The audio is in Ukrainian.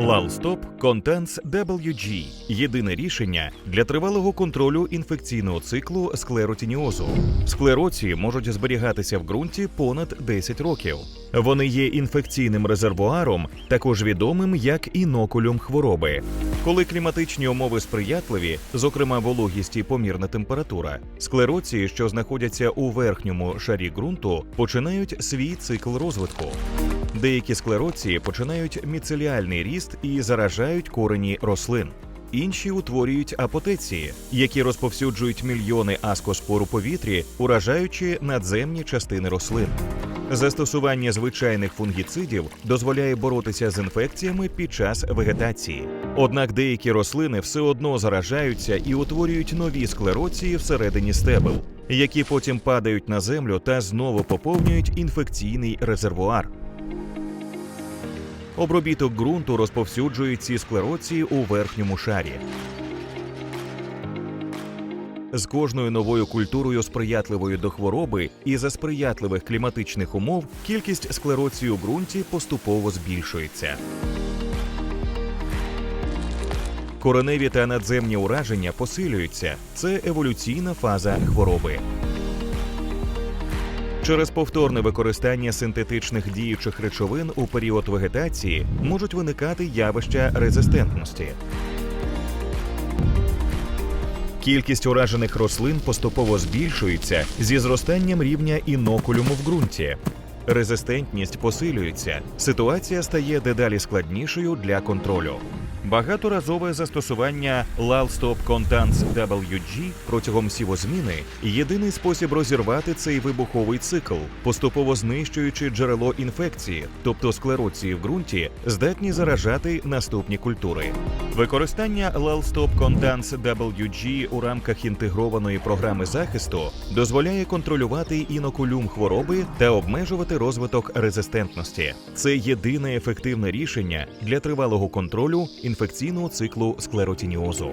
Lalstop Contents WG – єдине рішення для тривалого контролю інфекційного циклу склеротініозу. Склероції можуть зберігатися в ґрунті понад 10 років. Вони є інфекційним резервуаром, також відомим як інокулюм хвороби. Коли кліматичні умови сприятливі, зокрема вологість і помірна температура, склероції, що знаходяться у верхньому шарі ґрунту, починають свій цикл розвитку. Деякі склероції починають міцеліальний ріст і заражають корені рослин. Інші утворюють апотеції, які розповсюджують мільйони аскоспор у повітрі, уражаючи надземні частини рослин. Застосування звичайних фунгіцидів дозволяє боротися з інфекціями під час вегетації. Однак деякі рослини все одно заражаються і утворюють нові склероції всередині стебел, які потім падають на землю та знову поповнюють інфекційний резервуар. Обробіток ґрунту розповсюджує ці склероції у верхньому шарі. З кожною новою культурою сприятливою до хвороби і за сприятливих кліматичних умов кількість склероцій у ґрунті поступово збільшується. Кореневі та надземні ураження посилюються. Це еволюційна фаза хвороби. Через повторне використання синтетичних діючих речовин у період вегетації можуть виникати явища резистентності. Кількість уражених рослин поступово збільшується зі зростанням рівня інокулюму в ґрунті. Резистентність посилюється, ситуація стає дедалі складнішою для контролю. Багаторазове застосування Lalstop Contents WG протягом сівозміни єдиний спосіб розірвати цей вибуховий цикл, поступово знищуючи джерело інфекції, тобто склероції в ґрунті, здатні заражати наступні культури. Використання Lalstop Contents WG у рамках інтегрованої програми захисту дозволяє контролювати інокулюм хвороби та обмежувати розвиток резистентності. Це єдине ефективне рішення для тривалого контролю інфекційного циклу склеротініозу.